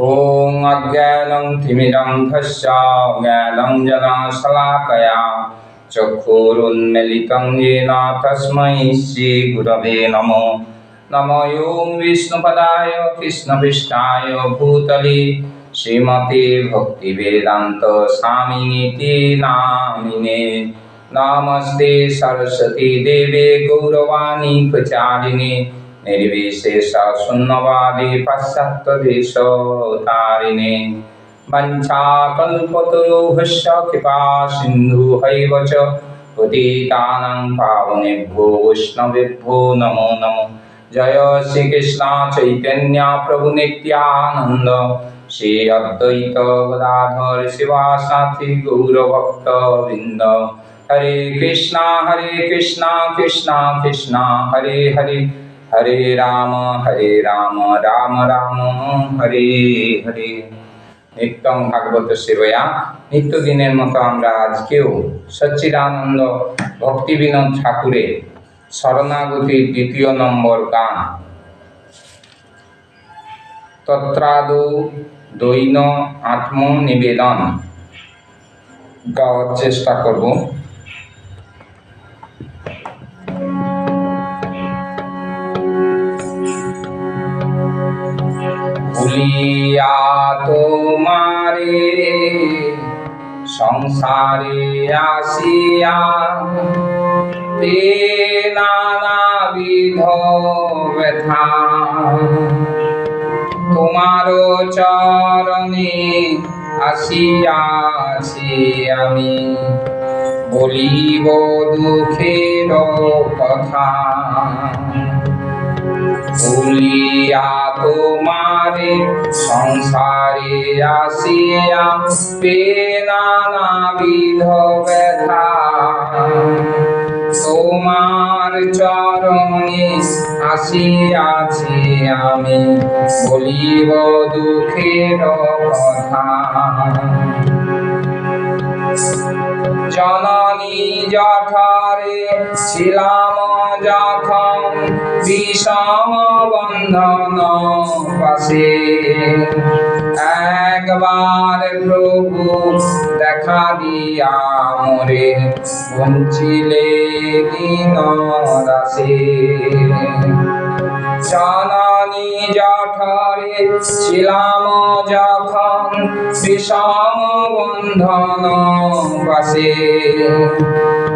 ॐ अज्ञानं तिमिरन्धस्य ज्ञानं जनाशलाकया चक्षुरुन्मिलितं येन तस्मै श्रीगुरवे नमो नमो ॐ विष्णुपदाय कृष्णविष्टाय भूतले श्रीमते भक्तिवेदान्त स्वामिनीति नामिने नमस्ते सरस्वती देवे गौरवाणी प्रचारिणे নির্বিশেষ শূন্যবাদী পাশ্চাত্য কৃপা সিন্ধু হৈব চ পাবনেভ্যো বৈষ্ণবেভ্যো নমো নমো জয় শ্রীকৃষ্ণ চৈতন্য প্রভু নিত্যানন্দ শ্রী অদ্বৈত গদাধর শিবাসাথী গৌরভক্ত বৃন্দ হরে কৃষ্ণ হরে কৃষ্ণ কৃষ্ণ কৃষ্ণ হরে হরে রাম হরে রাম রাম রাম হরে হরে নিত্যং ভাগবত সেবয়া নিত্যদিনের মতো আমরা আজকেও সচ্চিদানন্দ ভক্তি বিনোদ ঠাকুরের শরণাগতির দ্বিতীয় নম্বর গান। তত্রাদৌ দৈন আত্মনিবেদন। গাওয়ার চেষ্টা করব। ভুলিয়া তোমারে সংসারে আসিয়া তে নানাবিধ ব্যথা। তোমার চরণে আসিয়াছি আমি। বলিব দুঃখের কথা। ভুলিয়া তোমারে সংসারে আসিয়া পেনানা বিধ ব্যথা। তোমার চরণে আসিয়াছি আমি, বলিব দুঃখের কথা। জননী জঠরে ছিলাম যখন বন্ধন পাশে একবার প্রভু দেখা দিয়া মোরে বঞ্চিলে দিন রাশে জননী জঠরে ছিলাম যখন বিষম বন্ধন পাশে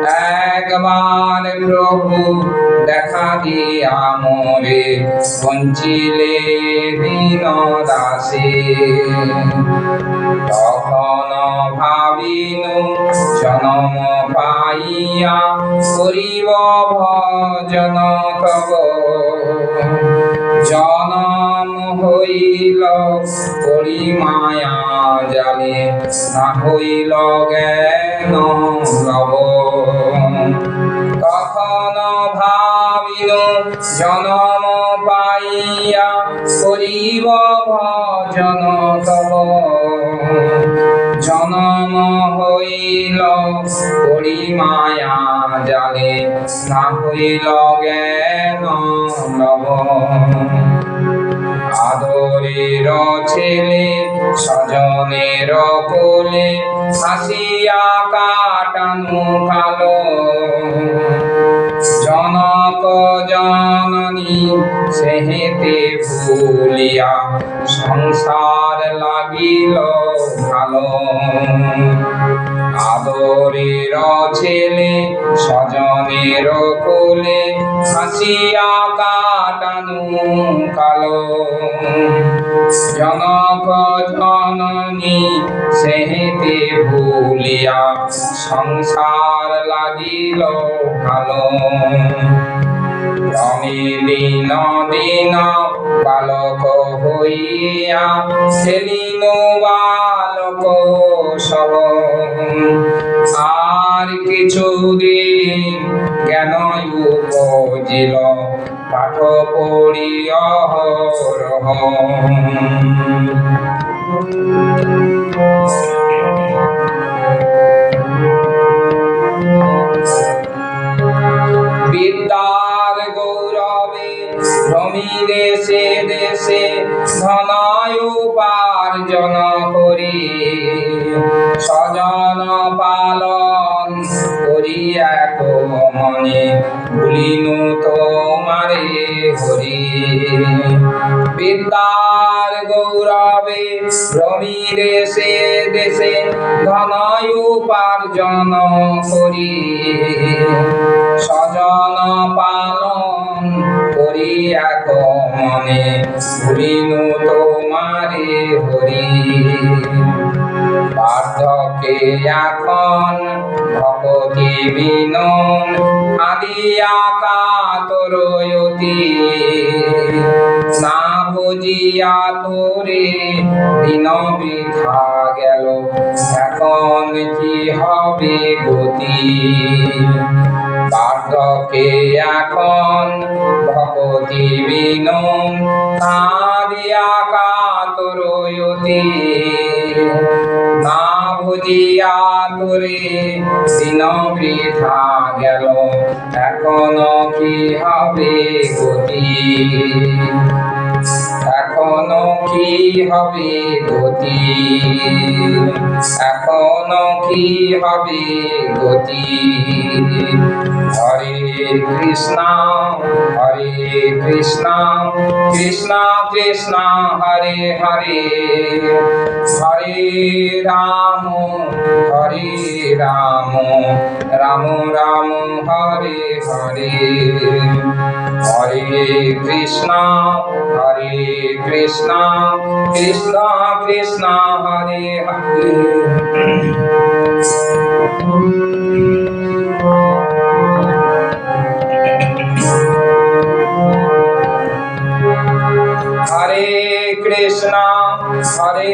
একবার প্রভু, দেখা দিয়া মোরে, বঞ্চিলে দিন দাসে। তখন ভাবিনু, জনম পাইয়া করিব ভজন তব। জনম হইল পরিমায়া জালে না হইল জ্ঞান লব তখন ভাবিনু জনম পাইয়া করিব ভজন তব জনম হইল পরিমায়া জালে না হইল জ্ঞান লব আদরের ছেলে, স্বজনের কোলে হাসিয়া কাটানো কালো। জনক জননী সেহেতে ভুলিয়া সংসার লাগিল ভালো। আদরের ছেলে স্বজনের কোলে হাসিয়া কাটানো কালো। জনক জননী সেহেতে ভুলিয়া সংসার লাগিল ভালো। রমে দিন দিন বালক হইয়া খেলিল বালক সহ আর কিছুদিন জ্ঞান উপজিল পাঠ পড়ি অহরহ দেশে দেশে ধনায় উপার্জন করি। স্বজন পালন করি এক মনে, ভুলিনু তোমারে হরি। বিদ্যার গৌরবে ভ্রমি দেশে দেশে ধন উপার্জন করি। স্বজন পালন করি এক মনে ভুলিনু তোমারে হরি। বার্ধকে এখন ভকতি বিনম আদিয়া কাতরয়তি না বুঝিয়া তোরে দিন বৃথা গেল এখন কি হবে গতি বার্ধকে এখন বিনম আদিয়া কাতরয়তি না বুঝিয়া তোরে দিন বৃথা গেল এখনও কি হবে গতি? কি হবে গতি? এখনও কি হবে গতি? হরে কৃষ্ণ হরে কৃষ্ণ কৃষ্ণ কৃষ্ণ, হরে হরে। হরে রাম হরে রাম রাম রাম, হরে হরে। হরে কৃষ্ণ হরে কৃষ্ণ। কৃষ্ণ কৃষ্ণ হরে হরে হরে কৃষ্ণ হরে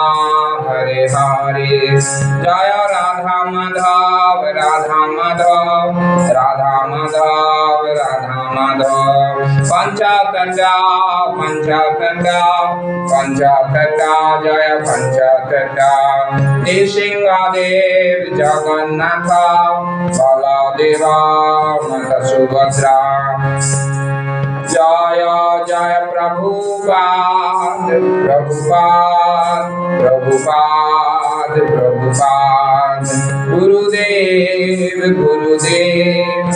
हरे जय राधा मधव राधा मधव राधा मधव, राधा माधव। पंचाकंडा पंचाकंडा पंचाकंडा जय पंचाकंडा देव जगन्नाथ, बलदेवा मत सुभद्रा সুভদ্রা জয় জয় প্রভুপাদ প্রভুপাদ প্রভুপাদ প্রভুপাদ গুরুদেব গুরুদেব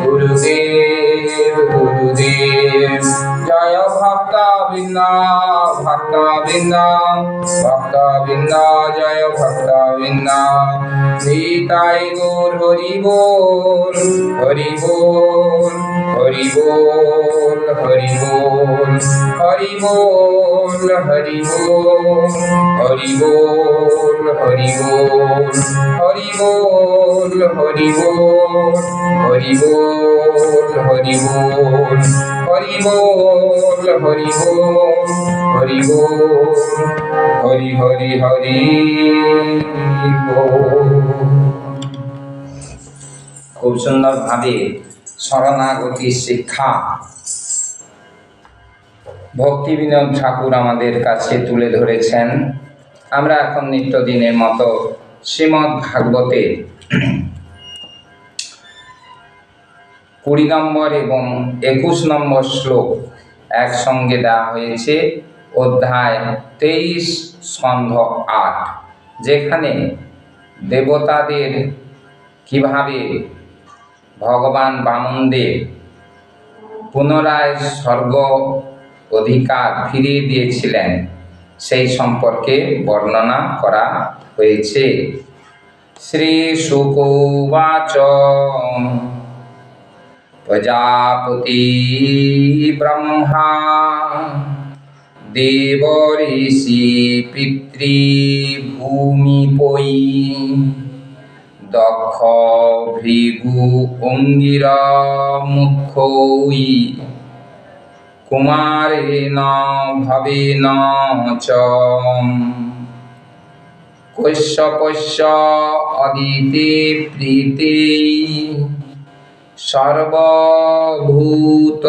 গুরুদেব গুরুদেব জয় বৃন্দ ভক্ত ভক্তবৃন্দ ভক্তবৃন্দ জয় ভক্তবৃন্দ নিতাই গৌর হরি বল হরি বল হরি বল হরি বল হরি বল হরি বল হরি বল হরি বল হরি বল হরি বল হরি বল হরি বল হরি বল হরি বল হরি হরি হরি খুব সুন্দরভাবে শরণাগতি শিক্ষা ভক্তি বিনোদ ঠাকুর আমাদের কাছে তুলে ধরেছেন। আমরা এখন নিত্যদিনের মতো শ্রীমৎ ভাগবতে কুড়ি নম্বর এবং একুশ নম্বর শ্লোক একসঙ্গে দেওয়া হয়েছে, অধ্যায় তেইশ, স্কন্ধ আট, যেখানে দেবতাদের কীভাবে ভগবান বামনদেব পুনরায় স্বর্গ অধিকার ফিরিয়ে দিয়েছিলেন, সেই সম্পর্কে বর্ণনা করা হয়েছে। শ্রী শুকোবাচ প্রজাপতি ব্রহ্মা দেব ঋষি পিতৃভূমিপৈ, দক্ষ ভৃগু অঙ্গির মুখ্যই, কুমারেণ ভবেন চ। কশ্যপস্য অদিতে প্রীতে সর্বভূত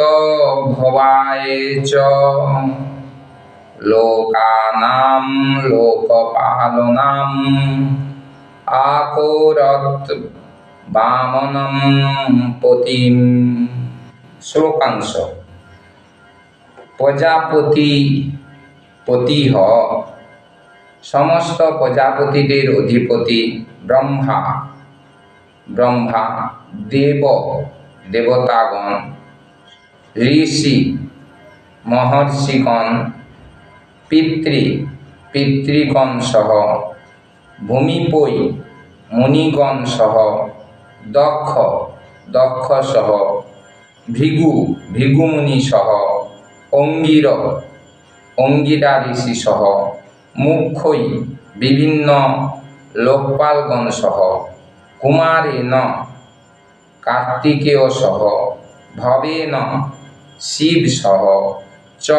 ভবায় চ। লোকানাম, লোকপালনাম, আকোরত বামনম পতিম। শ্লোকাংশ। প্রজাপতি পতিহ। সমস্ত প্রজাপতিদের অধিপতি ব্রহ্মা। ব্রহ্মা, দেব, দেবতাগণ, ঋষি, মহর্ষিগণ, পিতৃ, পিতৃগণ সহ ভূমিপৈ মুনিগণ সহ, দক্ষ দক্ষ সহ, ভৃগু, ভৃগুমুনি সহ, অঙ্গির অঙ্গিরা ঋষি সহ, মুখ্যই, বিভিন্ন লোকপালগণ সহ। কুমারেণ কার্তিকেয় সহ ভবেন শিব সহ, চ,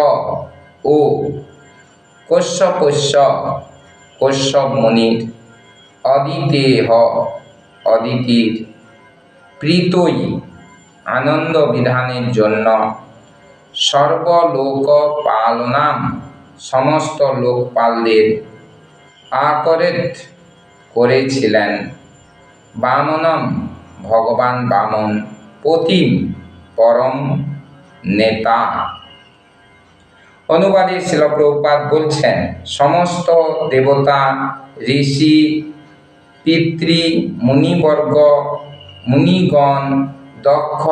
ও। কশ্যপস্য কশ্যপ মুনির, অদিতেহ, অদিতির। প্রীতই আনন্দ বিধানের জন্য, সর্বলোক পালনাম, সমস্ত লোকপালদের আকরেত করেছিলেন। বামনম ভগবান বামন পতিম পরম নেতা। অনুবাদে শিলপ্রপাত বলছেন, সমস্ত দেবতা, ঋষি, পিতৃ, মুনিবর্গ, মুনিগণ, দক্ষ,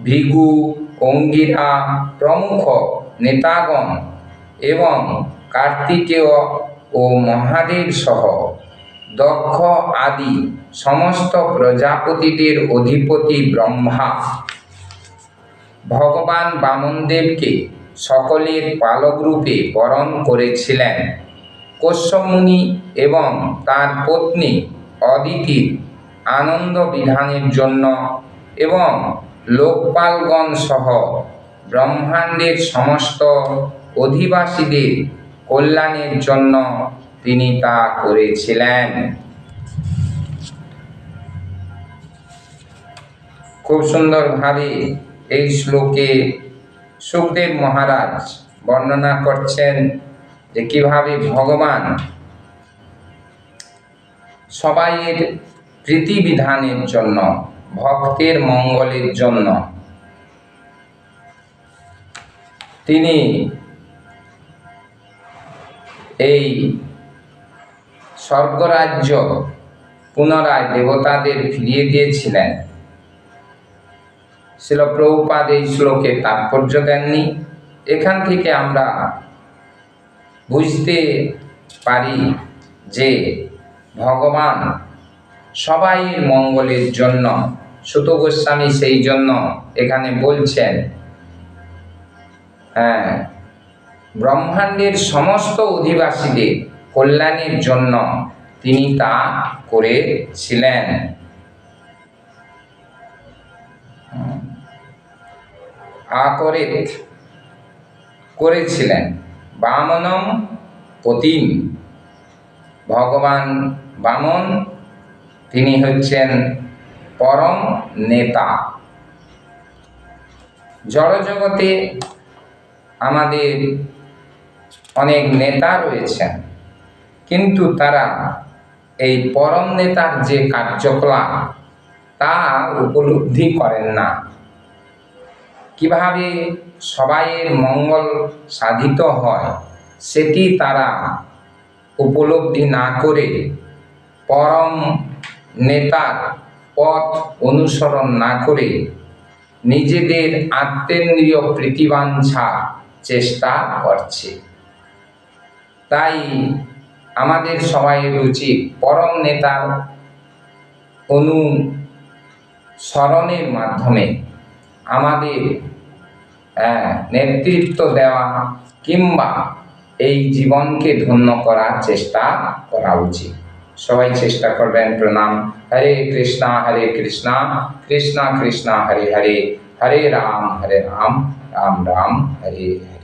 ভৃগু, অঙ্গিরা, প্রমুখ নেতাগণ এবং কার্তিকেয় ও মহাদেব সহ দক্ষ আদি সমস্ত প্রজাপতিদের অধিপতি ব্রহ্মা। ভগবান বামনদেবকে সকলের পালকরূপে বরণ করেছিলেন। কশ্যমুনি এবং তার পত্নী অদিতির আনন্দ বিধানের জন্য এবং লোকপালগণ সহ ব্রহ্মাণ্ডের সমস্ত অধিবাসীদের কল্যাণের জন্য তিনি তা করেছিলেন। খুব সুন্দরভাবে এই শ্লোকে সুখদেব মহারাজ বর্ণনা করছেন যে কীভাবে ভগবান সবাইয়ের প্রীতিবিধানের জন্য, ভক্তের মঙ্গলের জন্য তিনি এই স্বর্গরাজ্য পুনরায় দেবতাদের ফিরিয়ে দিয়েছিলেন। শিল প্রভুপাদ এই শ্লোকে তাৎপর্য দেননি। এখান থেকে আমরা বুঝতে পারি যে ভগবান সবাইয়ের মঙ্গলের জন্য, সুত গোস্বামী সেই জন্য এখানে বলছেন হ্যাঁ ব্রহ্মাণ্ডের সমস্ত অধিবাসীদের কল্যাণের জন্য তিনি তা করেছিলেন। করেছিলেন। বামনম পতিম। ভগবান বামন, তিনি হচ্ছেন পরম নেতা। জড়জগতে আমাদের অনেক নেতা রয়েছেন। কিন্তু তারা এই পরম নেতার যে কার্যকলাপ, তা উপলব্ধি করেন না। কীভাবে সবাইয়ের মঙ্গল সাধিত হয়, সেটি তারা উপলব্ধি না করে পরম নেতার পথ অনুসরণ না করে নিজেদের আত্মেন্দ্রীয় প্রীতিবাঞ্ছা চেষ্টা করছে। তাই আমাদের সবাইয়ের উচিত পরম নেতার অনুসরণের মাধ্যমে আমাদের নেতৃত্ব দেওয়া কিংবা এই জীবনকে ধন্য করার চেষ্টা করা উচিত। সবাই চেষ্টা করবেন প্রণাম। হরে কৃষ্ণা হরে কৃষ্ণা কৃষ্ণা কৃষ্ণা, হরে হরে হরে রাম হরে রাম রাম রাম, হরে হরে।